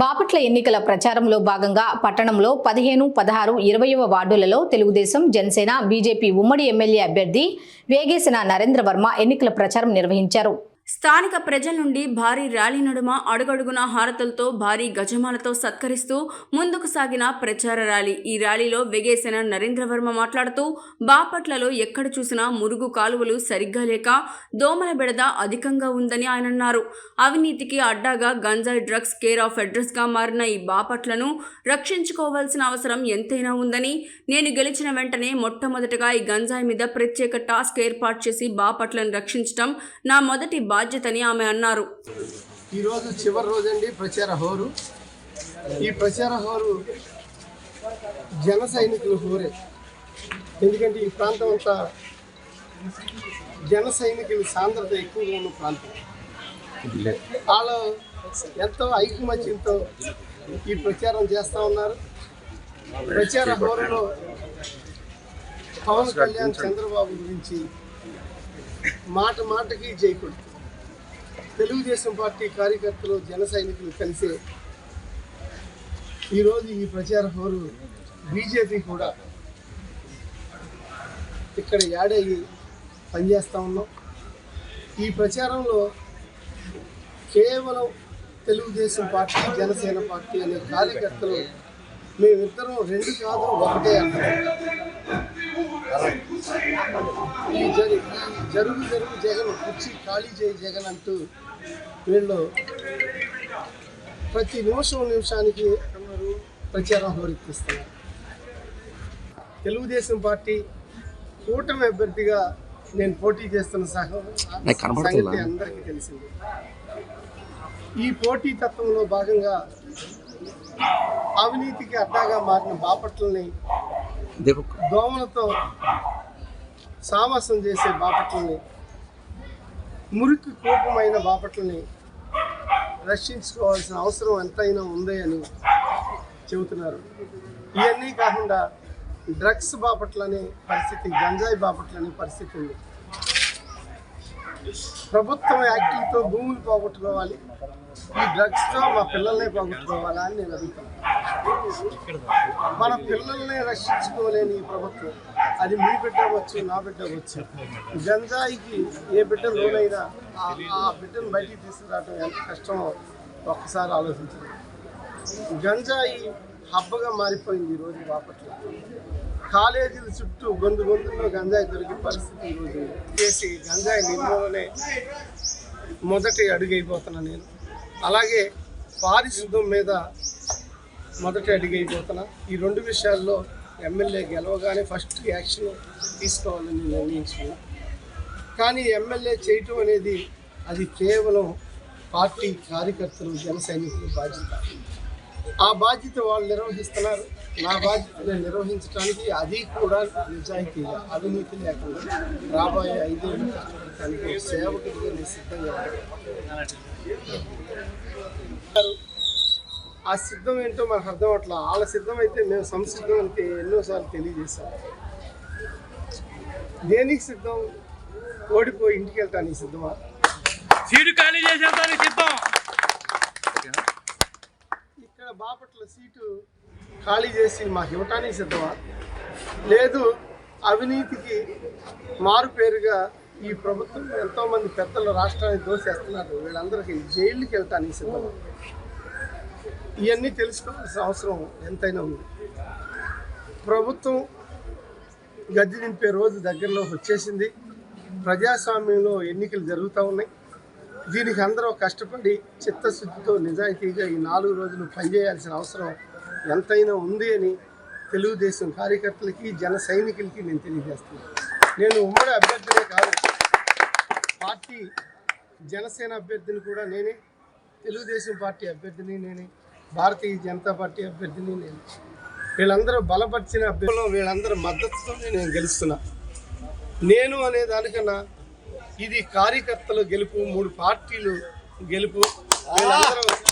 బాపట్ల ఎన్నికల ప్రచారంలో భాగంగా పట్టణంలో పదిహేను పదహారు ఇరవయవ వార్డులలో తెలుగుదేశం జనసేన బీజేపీ ఉమ్మడి ఎమ్మెల్యే అభ్యర్థి వేగేసిన నరేంద్ర వర్మ ఎన్నికల ప్రచారం నిర్వహించారు. స్థానిక ప్రజల నుండి భారీ ర్యాలీ నడుమ అడుగడుగున హారతులతో భారీ గజమాలతో సత్కరిస్తూ ముందుకు సాగిన ప్రచార ర్యాలీ. ఈ ర్యాలీలో వెగేసిన నరేంద్ర వర్మ మాట్లాడుతూ బాపట్లలో ఎక్కడ చూసినా మురుగు కాలువలు సరిగ్గా లేక దోమల బెడద అధికంగా ఉందని ఆయన అన్నారు. అవినీతికి అడ్డాగా గంజాయి డ్రగ్స్ కేర్ ఆఫ్ అడ్రస్గా మారిన ఈ బాపట్లను రక్షించుకోవాల్సిన అవసరం ఎంతైనా ఉందని నేను గెలిచిన వెంటనే మొట్టమొదటగా ఈ గంజాయి మీద ప్రత్యేక టాస్క్ ఏర్పాటు చేసి బాపట్లను రక్షించడం నా మొదటి బాధ్యతని ఆమె అన్నారు. ఈరోజు చివరి రోజండి ప్రచార హోరు. ఈ ప్రచార హోరు జన సైనికుల హోరే. ఎందుకంటే ఈ ప్రాంతం అంతా జన సైనికుల సాంద్రత ఎక్కువగా ఉన్న ప్రాంతం. వాళ్ళు ఎంతో ఐకమత్యంతో ఈ ప్రచారం చేస్తూ ఉన్నారు. ప్రచార హోరులో పవన్ కళ్యాణ్ చంద్రబాబు గురించి మాట మాటకి జైకుడు తెలుగుదేశం పార్టీ కార్యకర్తలు జన సైనికులు కలిసే ఈరోజు ఈ ప్రచార హోరు బీజేపీ కూడా ఇక్కడ యాడ్ పనిచేస్తూ ఉన్నాం. ఈ ప్రచారంలో కేవలం తెలుగుదేశం పార్టీ జనసేన పార్టీ అనే కార్యకర్తలు మేమిద్దరం రెండు కాదు ఒకటే అంటారు ఈ ఈ జరుగు జరుగు జగన్ కుర్చీ ఖాళీ చేయి జగన్ అంటూ వీళ్ళు ప్రతి నిమిషం నిమిషానికి ప్రచారం హోరెత్తిస్తున్నారు తెలుగుదేశం పార్టీ కూటమి అభ్యర్థిగా నేను పోటీ చేస్తున్న సహ సంగతి అందరికీ తెలిసింది. ఈ పోటీ తత్వంలో భాగంగా అవినీతికి అడ్డాగా మారిన బాపట్లని దోమలతో సావాసం చేసే బాపట్లని మురికి కోపమైన బాపట్లని రక్షించుకోవాల్సిన అవసరం ఎంతైనా ఉంది అని చెబుతున్నారు. ఇవన్నీ కాకుండా డ్రగ్స్ బాపట్లనే పరిస్థితి గంజాయి బాపట్లనే పరిస్థితి ఉంది. ప్రభుత్వం యాక్టివ్తో భూములు పోగొట్టుకోవాలి. ఈ డ్రగ్స్తో మా పిల్లల్ని పోగొట్టుకోవాలా అని నేను అడుగుతున్నాను. మన పిల్లల్ని రక్షించుకోలేని ఈ ప్రభుత్వం. అది మీ బిడ్డ వచ్చు నా బిడ్డ వచ్చు గంజాయికి ఏ బిడ్డ లోనైనా ఆ- బిడ్డను బయటికి తీసుకురావడం ఎంత కష్టమో ఒక్కసారి ఆలోచించండి. గంజాయి హబ్బగా మారిపోయింది ఈరోజు బాపట్ల. కాలేజీల చుట్టూ గొంతు గొంతుల్లో గంజాయి దొరికే పరిస్థితి ఈరోజు చేసి గంజాయి నిర్మూలనే మొదటి అడుగైపోతున్నా నేను. అలాగే పారిశుద్ధం మీద మొదటి అడుగు అయిపోతున్నా ఈ రెండు విషయాల్లో ఎమ్మెల్యే గెలవగానే ఫస్ట్ యాక్షన్ తీసుకోవాలని నిర్ణయించుకున్నా. కానీ ఎమ్మెల్యే చేయటం అనేది అది కేవలం పార్టీ కార్యకర్తలు జన సైనికుల బాధ్యత. ఆ బాధ్యత వాళ్ళు నిర్వహిస్తున్నారు. నా బాధ్యత నేను నిర్వహించడానికి అది కూడా నిజాయితీగా అవినీతి లేకుండా రాబోయే ఐదేళ్ళు కష్టపడటానికి సేవకుడిగా నేను సిద్ధంగా ఆ సిద్ధం ఏంటో మనకు అర్థం అవట్లా వాళ్ళ సిద్ధం అయితే మేము సంసిద్ధం అంటే ఎన్నోసార్లు తెలియజేశాం. దేనికి సిద్ధం? ఓడిపోయి ఇంటికి వెళ్తానికి సిద్ధమా? సీటు ఖాళీ చేసేదానికి సిద్ధం. ఇక్కడ బాపట్ల సీటు ఖాళీ చేసి మాకు ఇవ్వటానికి సిద్ధమా? లేదు అవినీతికి మారు పేరుగా ఈ ప్రభుత్వం ఎంతోమంది పెద్దలు రాష్ట్రాన్ని దోసేస్తున్నారు. వీళ్ళందరికీ జైలుకి వెళ్తానికి సిద్ధమా? ఇవన్నీ తెలుసుకోవాల్సిన అవసరం ఎంతైనా ఉంది. ప్రభుత్వం గద్దె నింపే రోజు దగ్గరలో వచ్చేసింది. ప్రజాస్వామ్యంలో ఎన్నికలు జరుగుతూ ఉన్నాయి. దీనికి అందరూ కష్టపడి చిత్తశుద్ధితో నిజాయితీగా ఈ నాలుగు రోజులు పనిచేయాల్సిన అవసరం ఎంతైనా ఉంది అని తెలుగుదేశం కార్యకర్తలకి జన సైనికులకి నేను తెలియజేస్తున్నాను. నేను ఉమ్మడి అభ్యర్థినే కాదు పార్టీ జనసేన అభ్యర్థిని కూడా నేనే తెలుగుదేశం పార్టీ అభ్యర్థిని నేనే భారతీయ జనతా పార్టీ అభ్యర్థిని నేను. వీళ్ళందరూ బలపరిచిన అభ్యర్థులు వీళ్ళందరూ మద్దతుతోనే నేను గెలుస్తున్నా. నేను అనే దానికన్నా ఇది కార్యకర్తలు గెలుపు మూడు పార్టీలు గెలుపు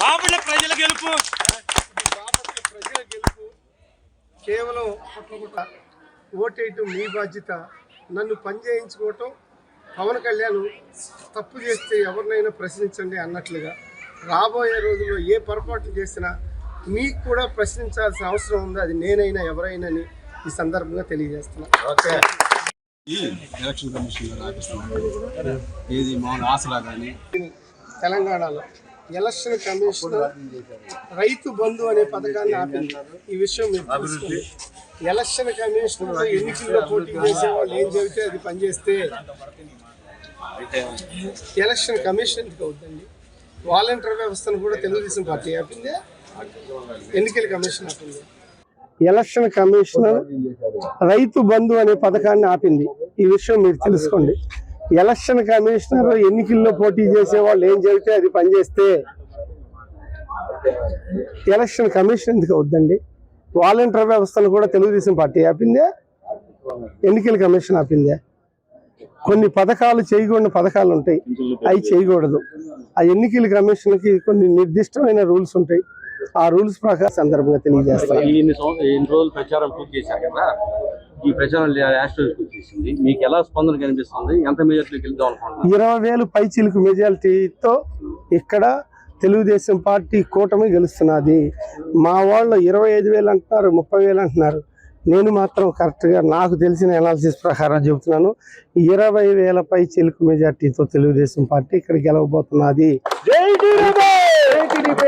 బాపట్ల ప్రజల గెలుపు. బాపట్ల ప్రజల గెలుపు కేవలం ఓటేయటం మీ బాధ్యత. నన్ను పని చేయించుకోవటం పవన్ కళ్యాణ్ తప్పు చేస్తే ఎవరినైనా ప్రశ్నించండి అన్నట్లుగా. రాబోయే రోజుల్లో ఏ పొరపాట్లు చేసినా మీకు కూడా ప్రశ్నించాల్సిన అవసరం ఉంది. అది నేనైనా ఎవరైనా అని ఈ సందర్భంగా తెలియజేస్తున్నా. ఈ ఎలక్షన్ కమిషన్ గారు ఏది మామూలు ఆసరా కానీ తెలంగాణలో ఎలక్షన్ కమిషన్ రైతు బంధు అనే పథకాన్ని ఆపింది. ఈ విషయం ఎలక్షన్ కమిషన్ ఎన్నికల్లో పోటీ చేసే వాళ్ళు ఏం చెబితే అది పనిచేస్తే ఎలక్షన్ కమిషన్ ఎందుకు అవుతుందండి వాలంటీర్ వ్యవస్థను కూడా తెలుగుదేశం పార్టీ ఆపింది. ఎన్నికల కమిషన్ ఆపింది. ఎలక్షన్ కమిషనర్ రైతు బంధు అనే పథకాన్ని ఆపింది. ఈ విషయం మీరు తెలుసుకోండి. ఎలక్షన్ కమిషనర్ ఎన్నికల్లో పోటీ చేసే వాళ్ళు ఏం చెబితే అది పనిచేస్తే ఎలక్షన్ కమిషన్ ఎందుకు అవుద్దండి? వాలంటీర్ వ్యవస్థను కూడా తెలుగుదేశం పార్టీ ఆపిందే. ఎన్నికల కమిషన్ ఆపిందే. కొన్ని పథకాలు చేయకూడని పథకాలు ఉంటాయి. అవి చేయకూడదు. ఆ ఎన్నికల కమిషన్కి కొన్ని నిర్దిష్టమైన రూల్స్ ఉంటాయి. ఆ రూల్స్ ప్రకారం సందర్భంగా రోజులు ప్రచారం పూర్తి చేశారు కదా? ఈ ప్రచారం లాస్ట్ మీకు ఎలా స్పందన కనిపిస్తుంది? ఎంత అనుకుంటున్నారు? ఇరవై వేలు పైచిలుకు మెజారిటీతో ఇక్కడ తెలుగుదేశం పార్టీ కూటమి గెలుస్తున్నది. మా వాళ్ళు ఇరవై ఐదు వేలు అంటున్నారు ముప్పై వేలు అంటున్నారు. నేను మాత్రం కరెక్ట్గా నాకు తెలిసిన అనాలిసిస్ ప్రకారం చెబుతున్నాను. ఇరవై వేల పై చిలుకు మెజార్టీతో తెలుగుదేశం పార్టీ ఇక్కడ గెలవబోతున్నది.